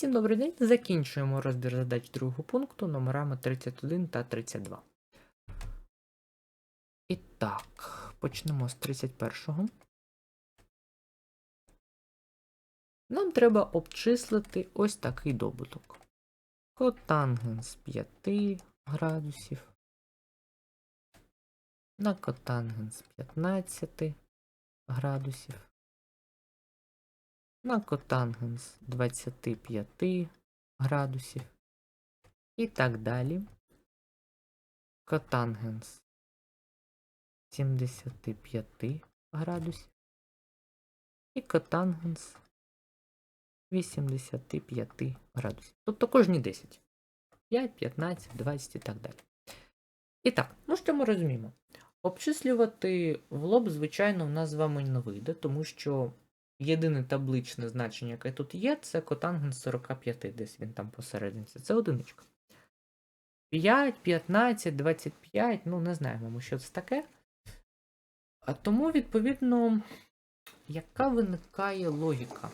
Всім добрий день. Закінчуємо розбір задач другого пункту номерами 31 та 32. І так, почнемо з 31-го. Нам треба обчислити ось такий добуток. Котангенс 5 градусів. На котангенс 15 градусів на котангенс 25 градусів і так далі. Котангенс 75 градусів і котангенс 85 градусів. Тобто кожні 10. 5, 15, 20 і так далі. І так, ну що ми розуміємо? Обчислювати в лоб, звичайно, в нас з вами не вийде, тому що єдине табличне значення, яке тут є, це котангенс 45, десь він там посерединці. Це одиничка. 5, 15, 25, ну не знаємо, що це таке. А тому, відповідно, яка виникає логіка?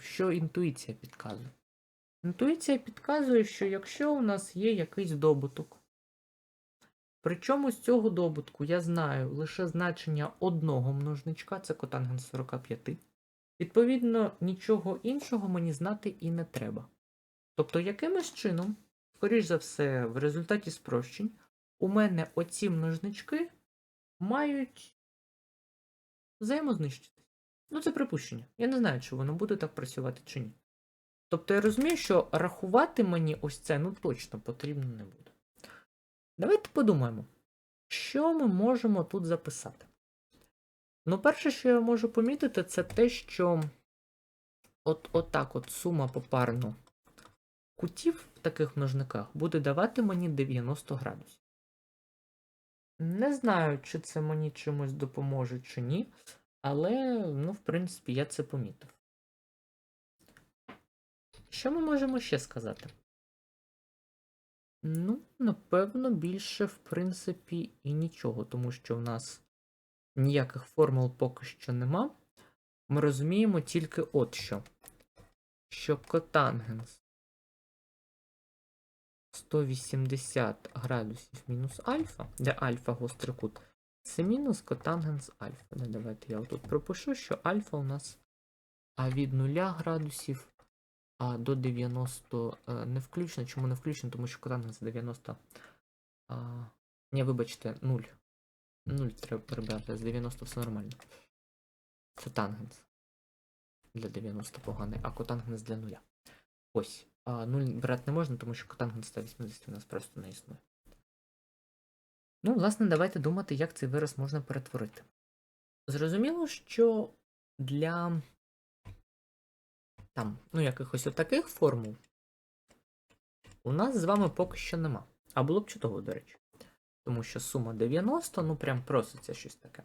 Що інтуїція підказує? Інтуїція підказує, що якщо у нас є якийсь добуток, причому з цього добутку я знаю лише значення одного множничка, це котангенс 45. Відповідно, нічого іншого мені знати і не треба. Тобто, якимось чином, скоріш за все, в результаті спрощень, у мене оці множнички мають взаємознищитись. Ну, це припущення. Я не знаю, чи воно буде так працювати чи ні. Тобто я розумію, що рахувати мені ось це ну точно потрібно не буде. Давайте подумаємо, що ми можемо тут записати. Ну, перше, що я можу помітити, це те, що от, от так от сума попарно кутів в таких множниках буде давати мені 90 градусів. Не знаю, чи це мені чимось допоможе, чи ні, але, ну, в принципі, я це помітив. Що ми можемо ще сказати? Ну, напевно, більше, в принципі, і нічого, тому що в нас ніяких формул поки що нема. Ми розуміємо тільки от що. Що котангенс 180 градусів мінус альфа, де альфа гострий кут, це мінус котангенс альфа. Давайте я тут пропишу, що альфа у нас а від 0 градусів а до 90 е, не включно. Чому не включно? Тому що котангенс 90. А, Ні, вибачте, 0. 0 треба прибрати, з 90 все нормально. Це тангенс. Для 90 поганий, а котангенс для 0. Ось. А 0 брати не можна, тому що котангенс 180 у нас просто не існує. Ну, власне, давайте думати, як цей вираз можна перетворити. Зрозуміло, що для там, ну, якихось отаких формул у нас з вами поки що нема. А було б чудово, до речі. Тому що сума 90, ну прям проситься щось таке.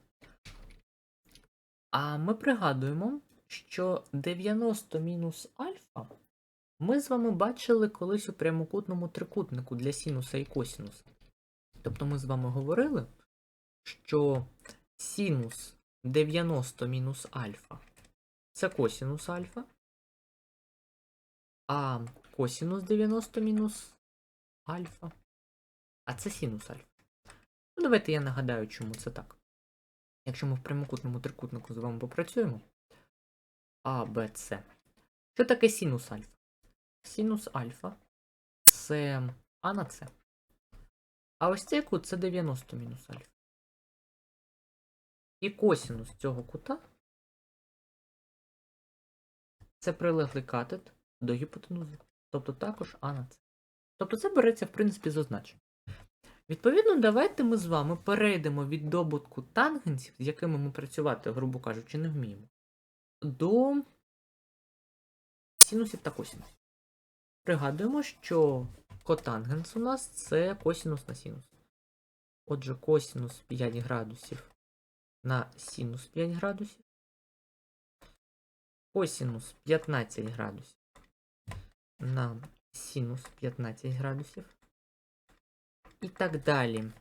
А ми пригадуємо, що 90 мінус альфа ми з вами бачили колись у прямокутному трикутнику для синуса і косінуса. Тобто ми з вами говорили, що синус 90 мінус альфа це косінус альфа, а косінус 90 мінус альфа, а це синус альфа. Давайте я нагадаю, чому це так. Якщо ми в прямокутному трикутнику з вами попрацюємо. А, Б, С. Що таке синус альфа? Синус альфа це А на С. А ось цей кут це 90 мінус альфа. І косінус цього кута це прилеглий катет до гіпотенузи. Тобто також А на С. Тобто це береться, в принципі, з означення. Відповідно, давайте ми з вами перейдемо від добутку тангенсів, з якими ми працювати, грубо кажучи, не вміємо, до синусів та косінусів. Пригадуємо, що котангенс у нас це косінус на синус. Отже, косінус 5 градусів на синус 5 градусів. Косінус 15 градусів на синус 15 градусів і так далі.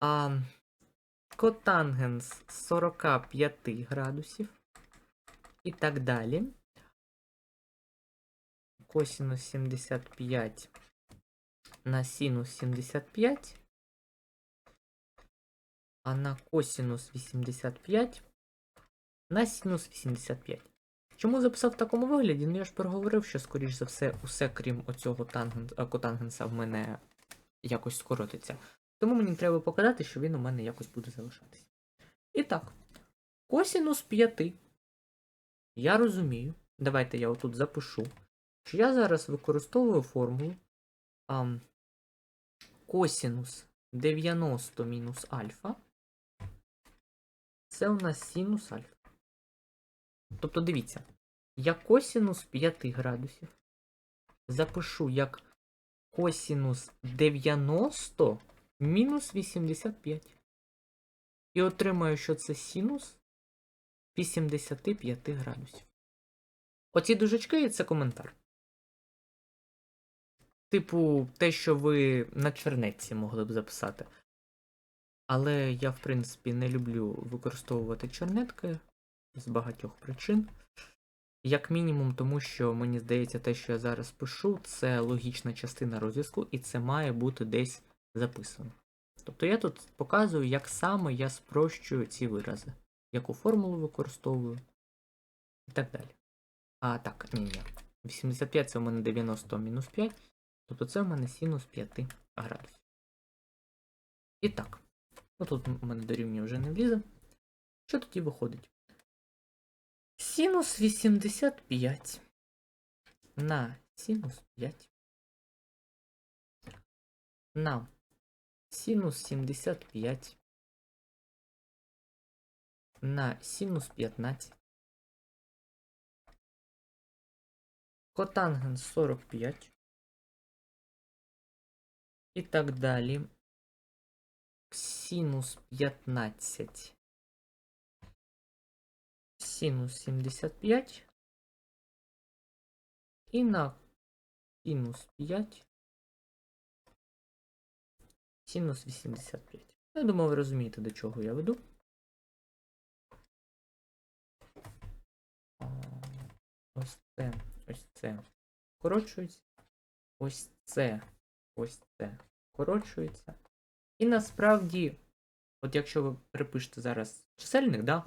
А, Котангенс 45 градусів. І так далі. косінус 75 на синус 75, а на косінус 85 на синус 85. Чому записав в такому вигляді? Ну я ж проговорив, що, скоріш за все, усе, крім оцього тангенс, котангенса в мене якось скоротиться. Тому мені треба показати, що він у мене якось буде залишатися. І так, косінус 5. Я розумію. Давайте я отут запишу, що я зараз використовую формулу а, косінус 90 мінус альфа. Це у нас синус альфа. Тобто дивіться, я косінус 5 градусів запишу як косінус 90 мінус 85. І отримаю, що це синус 85 градусів. Оці дужечки це коментар. Типу, те, що ви на чернетці могли б записати. Але я, в принципі, не люблю використовувати чернетки з багатьох причин. Як мінімум, тому що мені здається, те, що я зараз пишу, це логічна частина розв'язку, і це має бути десь записано. Тобто я тут показую, як саме я спрощую ці вирази, яку формулу використовую і так далі. А, так, ні, ні. 85 це у мене 90 мінус 5, тобто це у мене синус 5 градусів. І так, ну тут у мене дорівнює вже не влізе. Що тоді виходить? Синус 85 на синус 5 на синус 75 на синус 15 котангенс 45 і так далі. Синус 15 синус 75 і на синус 5 синус 85. Я думаю, ви розумієте, до чого я веду. Ось це, ось це скорочується. Ось це, ось це скорочується. І насправді, от якщо ви перепишете зараз чисельник, да,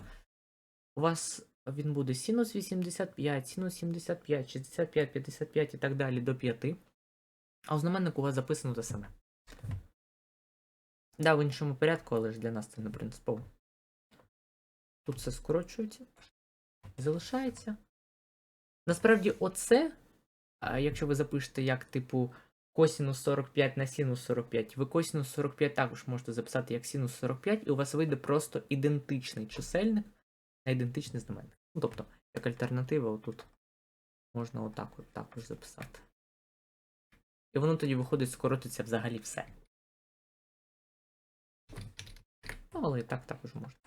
у вас він буде синус 85, синус 75, 65, 55 і так далі до 5. А у знаменнику у вас записано те саме. Да, в іншому порядку, але ж для нас це не принципово. Тут все скорочується. Залишається. Насправді, оце, якщо ви запишете як, типу, косінус 45 на синус 45, ви косінус 45 також можете записати як синус 45, і у вас вийде просто ідентичний чисельник на ідентичний знаменник. Ну, тобто, як альтернатива, отут можна отак от також записати. І воно тоді виходить, скоротиться взагалі все. Ну, але і так також можна.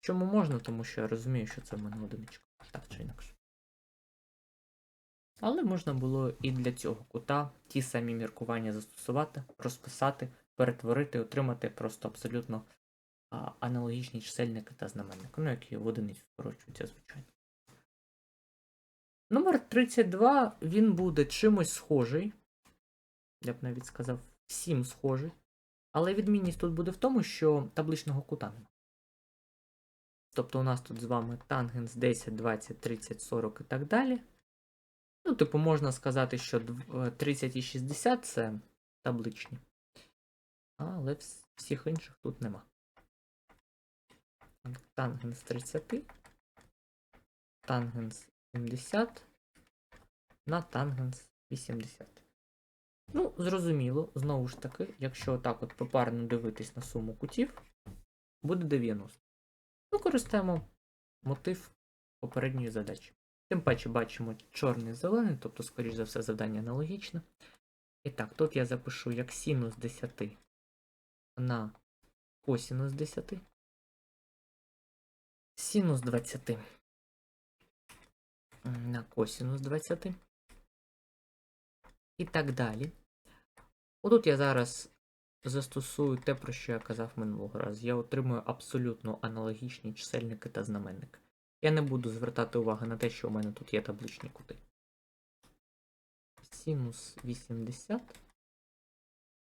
Чому можна? Тому що я розумію, що це в мене одиничка. Так чи інакше. Але можна було і для цього кута ті самі міркування застосувати, розписати, перетворити, отримати просто абсолютно аналогічні чисельники та знаменники, ну, які в одиницю скорочуються, звичайно. Номер 32 він буде чимось схожий. Я б навіть сказав, всім схожий. Але відмінність тут буде в тому, що табличного кута нема. Тобто у нас тут з вами тангенс 10, 20, 30, 40 і так далі. Ну, типу, можна сказати, що 30 і 60 це табличні. Але всіх інших тут нема. Тангенс 30, тангенс 70 на тангенс 80. Ну, зрозуміло, знову ж таки, якщо так от попарно дивитись на суму кутів, буде 90. Використаємо мотив попередньої задачі. Тим паче бачимо чорний зелений, тобто, скоріш за все, завдання аналогічне. І так, тут я запишу як синус 10 на косинус 10. Синус 20 на косинус 20. І так далі. Отут я зараз застосую те, про що я казав минулого разу. Я отримую абсолютно аналогічні чисельники та знаменники. Я не буду звертати увагу на те, що у мене тут є табличні кути. синус 80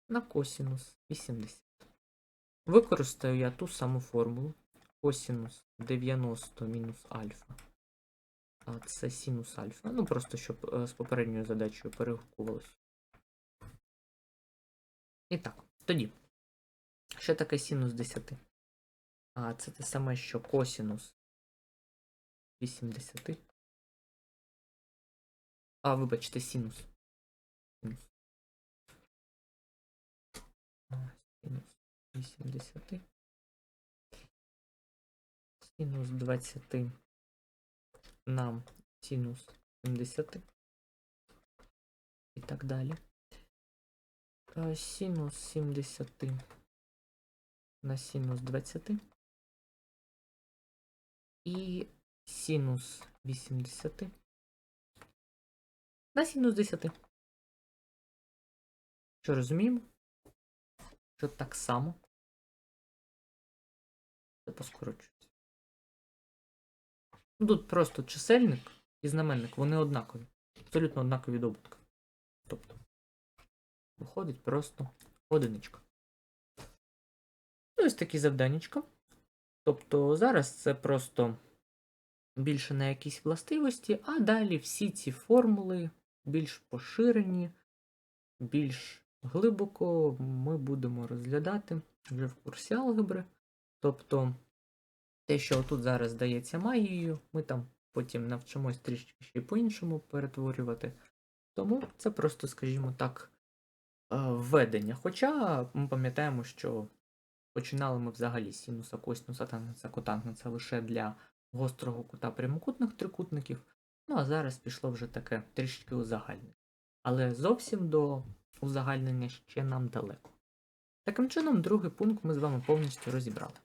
на косинус 80. Використаю я ту саму формулу. Косинус 90 мінус альфа. А це синус альфа. Ну, просто щоб е, з попередньою задачею перегукувалось. І так, тоді. Що таке синус 10? А, це те саме, що косинус 80. А, вибачте, синус. Синус. Синус 80. Синус 20 нам синус 70. І так далі. А, Синус 70 на синус 20. І синус 80 на синус 10. Що розуміємо? Що так само. Це поскорочується. Ну, Тут просто чисельник і знаменник, вони однакові. Абсолютно однакові добутки. Тобто, виходить просто одиничка. Ну, ось такі завданнячка. Тобто зараз це просто більше на якісь властивості, а далі всі ці формули більш поширені, більш глибоко ми будемо розглядати вже в курсі алгебри. Тобто те, що тут зараз здається магією, ми там потім навчимось трішки ще по-іншому перетворювати. Тому це просто, скажімо так, е, введення. Хоча ми пам'ятаємо, що починали ми взагалі з синуса, косинуса, тангенса, котангенса лише для гострого кута прямокутних трикутників. Ну а зараз пішло вже таке трішки узагальнення. Але зовсім до узагальнення ще нам далеко. Таким чином, другий пункт ми з вами повністю розібрали.